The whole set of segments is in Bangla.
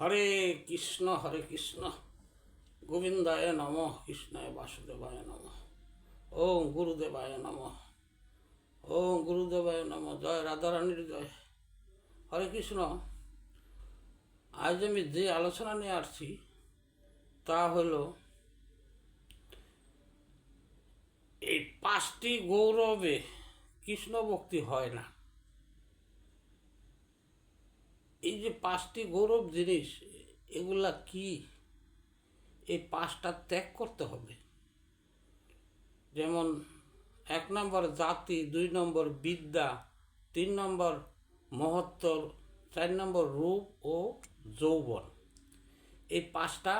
হরে কৃষ্ণ হরে কৃষ্ণ। গোবিন্দায় নম, কৃষ্ণায় বাসুদেবায় নম। ওম গুরুদেবায় নম। ওম গুরুদেবায় নম। জয় রাধারানীর জয়। হরে কৃষ্ণ। আজ আমি যে আলোচনা নিয়ে আসছি, তা হলো এই পাঁচটি গৌরবে কৃষ্ণ ভক্তি হয় না। এই যে পাঁচটি গৌরব জিনিস, এগুলা কি? এই পাঁচটা ত্যাগ করতে হবে। যেমন এক নম্বর জাতি, দুই নম্বর বিদ্যা, তিন নম্বর মহত্তর, চার নম্বর রূপ ও যৌবন। এই পাঁচটা,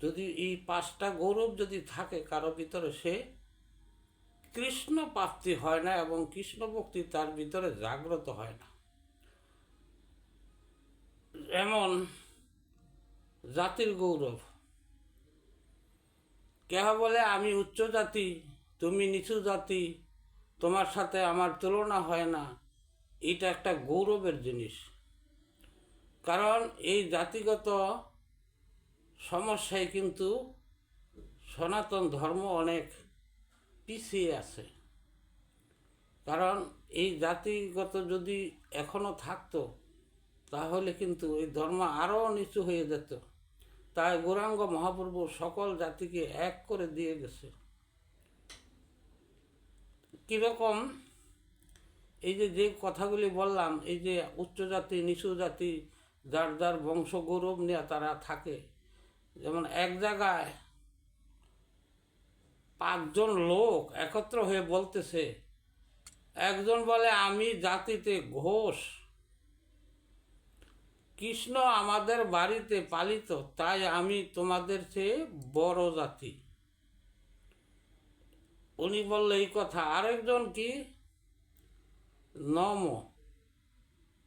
যদি এই পাঁচটা গৌরব যদি থাকে, কারও ভিতরে সে কৃষ্ণ প্রাপ্তি হয় না এবং কৃষ্ণ ভক্তি তার ভিতরে জাগ্রত হয় না। এমন জাতির গৌরব। কেহ বলে, আমি উচ্চ জাতি, তুমি নিচু জাতি, তোমার সাথে আমার তুলনা হয় না। এটা একটা গৌরবের জিনিস। কারণ এই জাতিগত সমস্যায় কিন্তু সনাতন ধর্ম অনেক পিছিয়ে আছে। কারণ এই জাতিগত যদি এখনও থাকতো তাহলে কিন্তু এই ধর্ম আরও নিচু হয়ে যেত। তাই গৌরাঙ্গ মহাপ্রভু সকল জাতিকে এক করে দিয়ে গেছে। কীরকম? এই যে যে কথাগুলি বললাম, এই যে উচ্চ জাতি, নিচু জাতি, যার যার বংশ গৌরব নিয়ে তারা থাকে। যেমন এক জায়গায় পাঁচজন লোক একত্র হয়ে বলতেছে, একজন বলে, আমি জাতিতে ঘোষ। কৃষ্ণ আমাদের বাড়িতে পালিত, তাই আমি তোমাদের চেয়ে বড় জাতি। উনি বললে, এই কথা। আরেকজন কি? নম।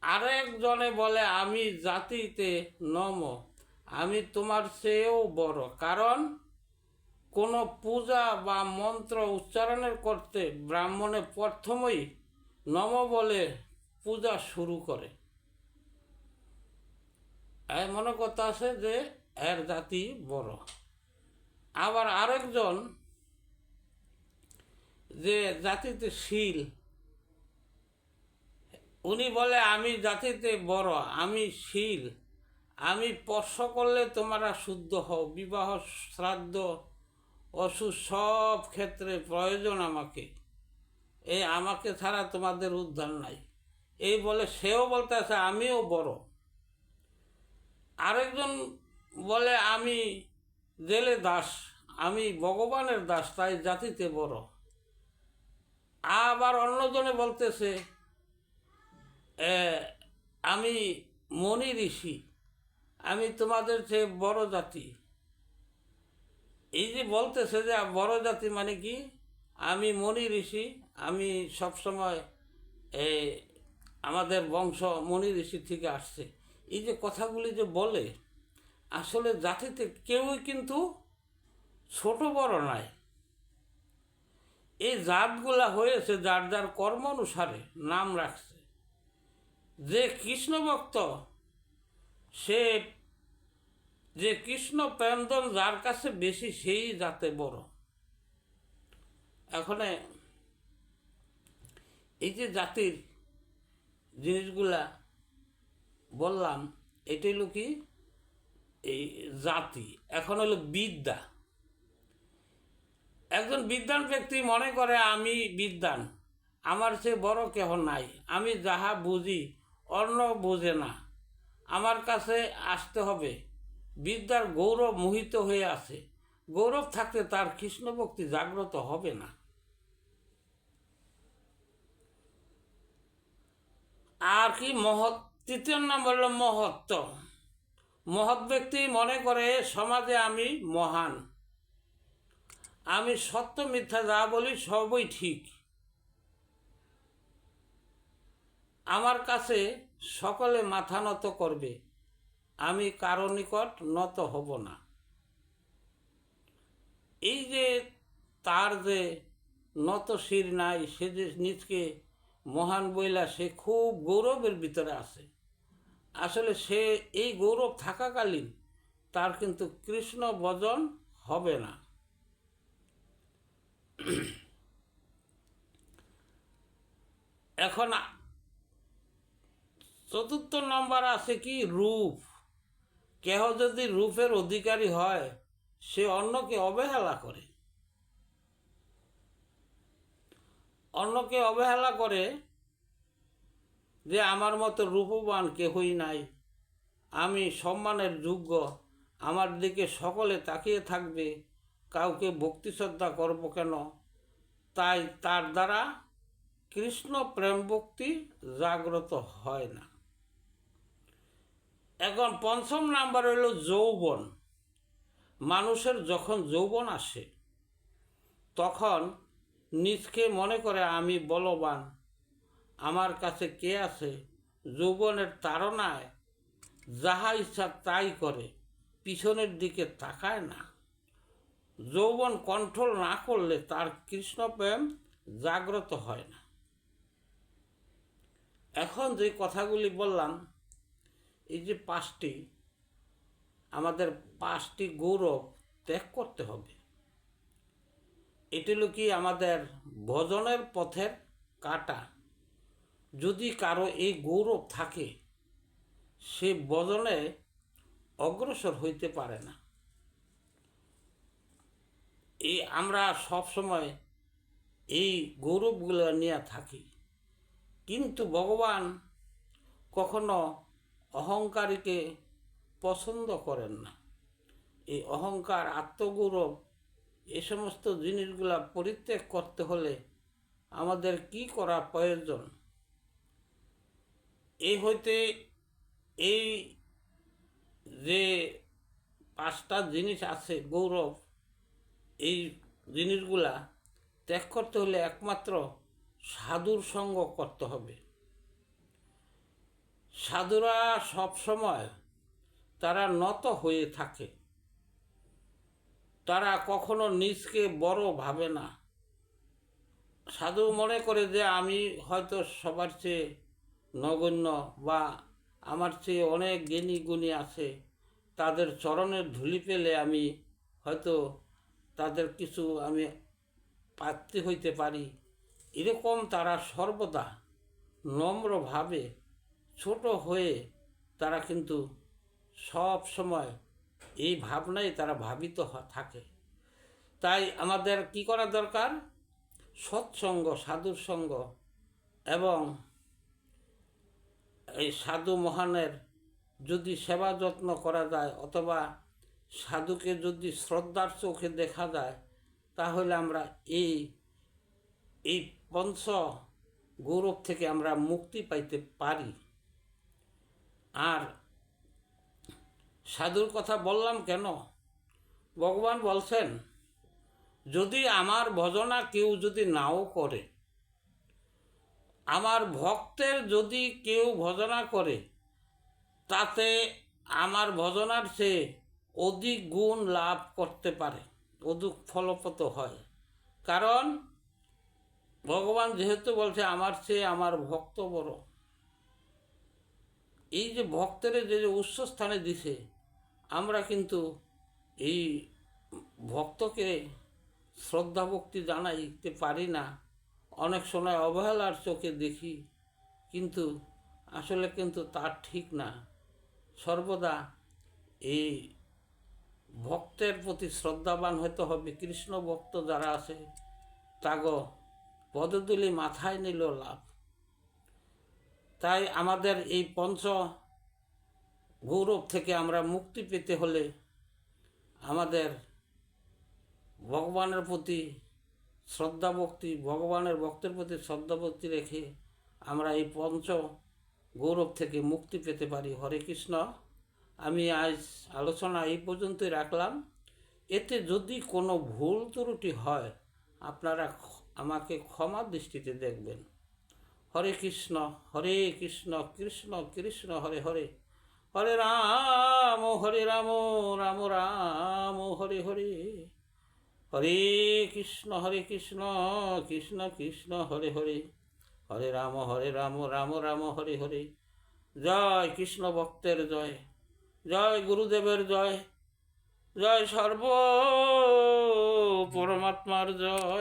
আরেকজনে বলে, আমি জাতিতে নম। আমি তোমার চেয়েও বড়। কারণ কোনো পূজা বা মন্ত্র উচ্চারণের করতে ব্রাহ্মণে প্রথমেই নম বলে পূজা শুরু করে। মনে কথা আছে যে এর জাতি বড়। আবার আরেকজন যে জাতিতে শীল, উনি বলে, আমি জাতিতে বড়, আমি শীল, আমি স্পর্শ করলে তোমরা শুদ্ধ হও, বিবাহ, শ্রাদ্ধ অসুখ সব ক্ষেত্রে প্রয়োজন আমাকে। এই আমাকে ছাড়া তোমাদের উদ্ধার নাই। এই বলে, সেও বলতে আছে, আমিও বড়। আরেকজন বলে, আমি জেলে দাস, আমি ভগবানের দাস, তাই জাতিতে বড়। আবার অন্যজনে বলতেছে আমি মনি ঋষি, আমি তোমাদের চেয়ে বড় জাতি। এই যে বলতেছে যে, বড় জাতি মানে কি? আমি মনি ঋষি, আমি সবসময় আমাদের বংশ মনি ঋষি থেকে আসছে। এই যে কথাগুলি যে বলে, আসলে জাতিতে কেউই কিন্তু ছোট বড় নাই। এই জাতগুলা হয়েছে যার যার কর্ম অনুসারে নাম রাখছে। যে কৃষ্ণ ভক্ত, সে যে কৃষ্ণ প্রেমদন যার কাছে বেশি সেই জাতে বড়। এখানে এই যে জাতির জিনিসগুলা বললাম, এটা হলো কি? এই জাতি। এখন হলো বিদ্যা। একজন বিদ্যান ব্যক্তি মনে করে, আমি বিদ্যান আমার সে বড় কেহ নাই। আমি যাহা বুঝি, অন্য বোঝে না। আমার কাছে আসতে হবে। বিদ্যার গৌরব মোহিত হয়ে আছে। গৌরব থাকতে তার কৃষ্ণ ভক্তি জাগ্রত হবে না। আর কি মহৎ তৃতীয় নম্বর হলো মহত্ব। মহৎ ব্যক্তি মনে করে, সমাজে আমি মহান। আমি সত্য মিথ্যা যা বলি সবই ঠিক। আমার কাছে সকলে মাথা নত করবে। আমি কারও নিকট নত হব না। এই যে তার যে নত শির নাই, সে যে নিজকে মহান বইলা, সে খুব গৌরবের ভিতরে আছে। আসলে সে এই গৌরব থাকাকালীন তার কিন্তু কৃষ্ণ ভজন হবে না। এখন চতুর্থ নম্বর আছে কি? রূপ। কেহ যদি রূপের অধিকারী হয়, সে অন্যকে অবহেলা করে। অন্যকে অবহেলা করে যে আমার মতো রূপবান কেহই নাই। আমি সম্মানের যোগ্য। আমার দিকে সকলে তাকিয়ে থাকবে। কাউকে ভক্তি শ্রদ্ধা করব কেন? তাই তার দ্বারা কৃষ্ণ প্রেম ভক্তি জাগ্রত হয় না। এখন পঞ্চম নাম্বার হলো যৌবন। মানুষের যখন যৌবন আসে, তখন নিজকে মনে করে আমি বলবান। আমার কাছে কে আছে? যৌবনের তাড়নায় যাহা ইচ্ছা তাই করে, পিছনের দিকে তাকায় না। যৌবন কন্ট্রোল না করলে তার কৃষ্ণপ্রেম জাগ্রত হয় না। এখন যে কথাগুলি বললাম, এই যে পাঁচটি, আমাদের পাঁচটি গৌরব ত্যাগ করতে হবে। এটি হলো কি আমাদের ভজনের পথের কাটা? যদি কারও এই গৌরব থাকে, সে ভজনে অগ্রসর হইতে পারে না। এই আমরা সব সময় এই গৌরবগুলো নিয়ে থাকি। কিন্তু ভগবান কখনো অহংকারীকে পছন্দ করেন না। এই অহংকার, আত্মগৌরব, এ সমস্ত জিনিসগুলা পরিত্যাগ করতে হলে আমাদের কি করা প্রয়োজন? এই হইতে এই যে পাঁচটা জিনিস আছে গৌরব, এই জিনিসগুলা ত্যাগ করতে হলে একমাত্র সাধুর সঙ্গ করতে হবে। সাধুরা সব সময় তারা নত হয়ে থাকে। তারা কখনো নিজকে বড় ভাবে না। সাধু মনে করে যে আমি হয়তো সবার চেয়ে নগণ্য বা আমার চেয়ে অনেক জ্ঞানী গুণী আছে, তাদের চরণের ধুলি পেলে আমি হয়তো তাদের কিছু আমি পাত্রী হইতে পারি। এরকম তারা সর্বদা নম্রভাবে ছোট হয়ে তারা কিন্তু সব সময় এই ভাবনায় তারা ভাবিত থাকে। তাই আমাদের কি করা দরকার? সৎসঙ্গ সাধুর সঙ্গ এবং এই সাধু মহানের যদি সেবা যত্ন করা যায় অথবা সাধুকে যদি শ্রদ্ধার চোখে দেখা যায়, তাহলে আমরা এই এই পঞ্চ গৌরব থেকে আমরা মুক্তি পাইতে পারি। আর সাধুর কথা বললাম কেন? ভগবান বলছেন, যদি আমার ভজনা কেউ যদি নাও করে আমার ভক্তের যদি কেউ ভজনা করে, তাতে আমার ভজনার চেয়ে অধিক গুণ লাভ করতে পারে, অধিক ফলপ্রদ হয়। কারণ ভগবান যেহেতু বলছে, আমার চেয়ে আমার ভক্ত বড়। এই যে ভক্তের যে যে উৎসস্থানে দিছে, আমরা কিন্তু এই ভক্তকে শ্রদ্ধা ভক্তি জানাইতে পারি না। অনেক সময় অবহেলার চোখে দেখি, কিন্তু আসলে কিন্তু তার ঠিক না। সর্বদা এই ভক্তের প্রতি শ্রদ্ধাবান হতে হবে। কৃষ্ণ ভক্ত যারা আছে, তাগ পদতুলি মাথায় নিল লাভ। তাই আমাদের এই পঞ্চ গৌরব থেকে আমরা মুক্তি পেতে হলে আমাদের ভগবানের প্রতি শ্রদ্ধা ভক্তি ভগবানের ভক্তের প্রতি শ্রদ্ধা ভক্তি রেখে আমরা এই পঞ্চ গৌরব থেকে মুক্তি পেতে পারি। হরে কৃষ্ণ, আমি আজ আলোচনা এই পর্যন্তই রাখলাম। এতে যদি কোনো ভুল ত্রুটি হয়, আপনারা আমাকে ক্ষমা দৃষ্টিতে দেখবেন। হরে কৃষ্ণ হরে কৃষ্ণ কৃষ্ণ কৃষ্ণ, হরে হরে। হরে রাম হরে রাম রাম রাম, হরে হরে। হরে কৃষ্ণ হরে কৃষ্ণ কৃষ্ণ কৃষ্ণ, হরে হরে। হরে রাম হরে রাম রাম রাম, হরে হরে। জয় কৃষ্ণ ভক্তের জয় জয় গুরুদেবের জয় জয় সর্ব পরমাত্মার জয়।